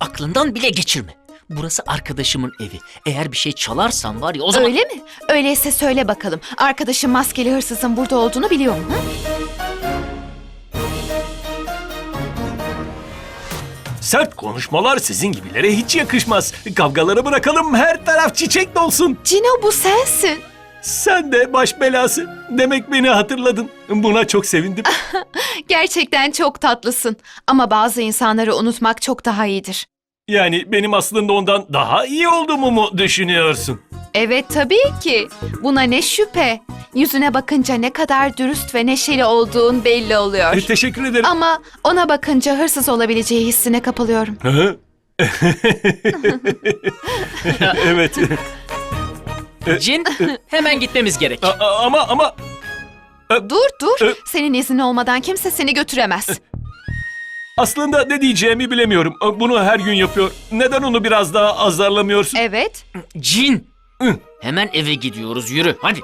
Aklından bile geçirme. Burası arkadaşımın evi. Eğer bir şey çalarsan var ya o zaman... Öyle mi? Öyleyse söyle bakalım. Arkadaşım maskeli hırsızın burada olduğunu biliyor mu? hı? Sert konuşmalar sizin gibilere hiç yakışmaz. Kavgaları bırakalım her taraf çiçek dolsun. Cino bu sensin. Sen de baş belası. Demek beni hatırladın. Buna çok sevindim. Gerçekten çok tatlısın. Ama bazı insanları unutmak çok daha iyidir. Yani benim aslında ondan daha iyi olduğumu mu düşünüyorsun? Evet tabii ki. Buna ne şüphe. Yüzüne bakınca ne kadar dürüst ve neşeli olduğun belli oluyor. E, teşekkür ederim. Ama ona bakınca hırsız olabileceği hissine kapılıyorum. Hı? evet. Cin hemen gitmemiz gerek. A- a- ama ama Dur dur. Ö- Senin iznin olmadan kimse seni götüremez. aslında ne diyeceğimi bilemiyorum. Bunu her gün yapıyor. Neden onu biraz daha azarlamıyorsun? Evet. Cin. Hı. Hemen eve gidiyoruz yürü hadi.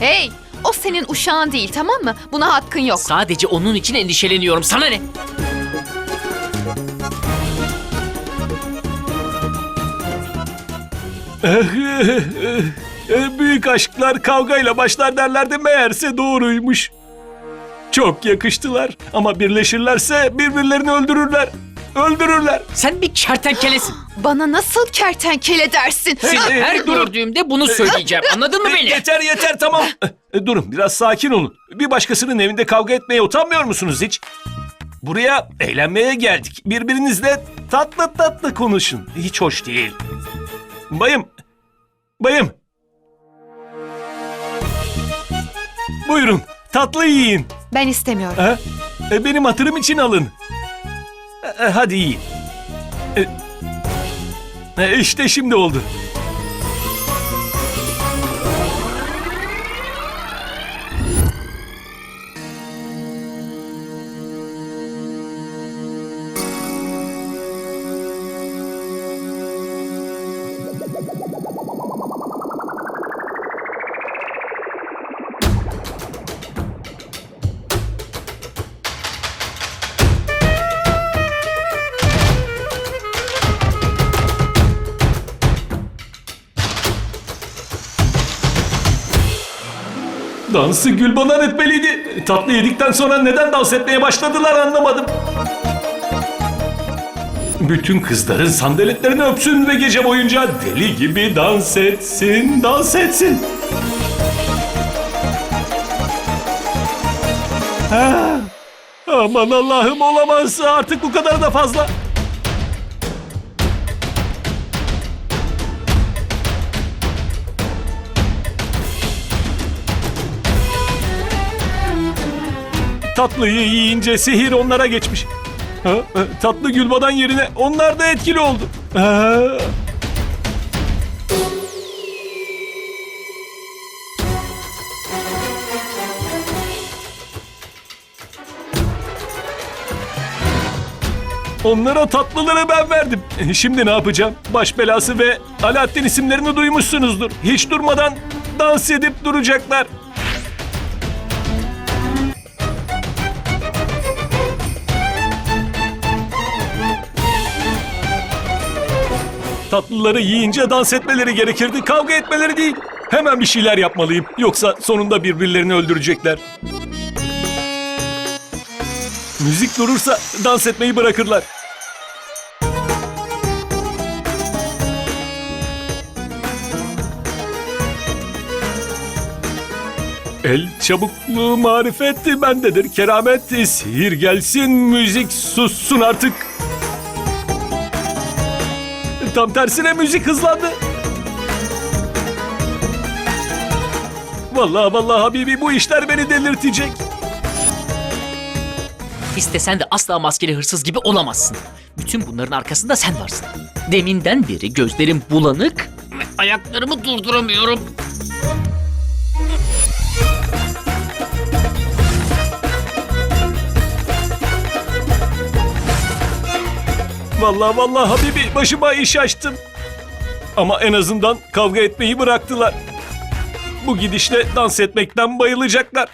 Hey, o senin uşağın değil tamam mı? Buna hakkın yok. Sadece onun için endişeleniyorum. Sana ne? Büyük aşklar kavgayla başlar derlerdi meğerse doğruymuş. Çok yakıştılar ama birleşirlerse birbirlerini öldürürler. Öldürürler. Sen bir kertenkelesin. Bana nasıl kertenkele dersin? Seni her durun. gördüğümde bunu söyleyeceğim. Anladın mı beni? Yeter yeter tamam. E, Durun biraz sakin olun. Bir başkasının evinde kavga etmeye utanmıyor musunuz hiç? Buraya eğlenmeye geldik. Birbirinizle tatlı tatlı konuşun. Hiç hoş değil. Bayım. Bayım. Buyurun tatlı yiyin. Ben istemiyorum. Ha? E, benim hatırım için alın. E, e, hadi yiyin. E, e, işte şimdi oldu. Dansı Gülbanan etmeliydi. Tatlı yedikten sonra neden dans etmeye başladılar anlamadım. Bütün kızların sandaletlerini öpsün ve gece boyunca deli gibi dans etsin, dans etsin. Ha, aman Allah'ım olamaz artık bu kadar da fazla. Tatlıyı yiyince sihir onlara geçmiş. Ha, tatlı gülbadan yerine onlar da etkili oldu. Onlara tatlıları ben verdim. E, Şimdi ne yapacağım? Baş belası ve Alaaddin isimlerini duymuşsunuzdur. Hiç durmadan dans edip duracaklar. Tatlıları yiyince dans etmeleri gerekirdi, kavga etmeleri değil. Hemen bir şeyler yapmalıyım. Yoksa sonunda birbirlerini öldürecekler. Müzik durursa dans etmeyi bırakırlar. El çabukluğu marifet bendedir keramet sihir gelsin müzik sussun artık. Tam tersine müzik hızlandı. Vallahi vallahi Habibi bu işler beni delirtecek. İstesen de asla maskeli hırsız gibi olamazsın. Bütün bunların arkasında sen varsın. Deminden beri gözlerim bulanık ayaklarımı durduramıyorum. Vallahi vallahi Habibi başıma iş açtım. Ama en azından kavga etmeyi bıraktılar. Bu gidişle dans etmekten bayılacaklar.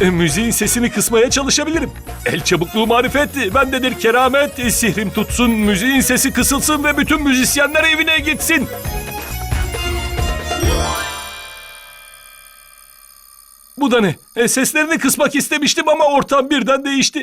E, müziğin sesini kısmaya çalışabilirim. El çabukluğu marifet, bendedir keramet. E, Sihrim tutsun, müziğin sesi kısılsın ve bütün müzisyenler evine gitsin. Bu da ne? E, seslerini kısmak istemiştim ama ortam birden değişti.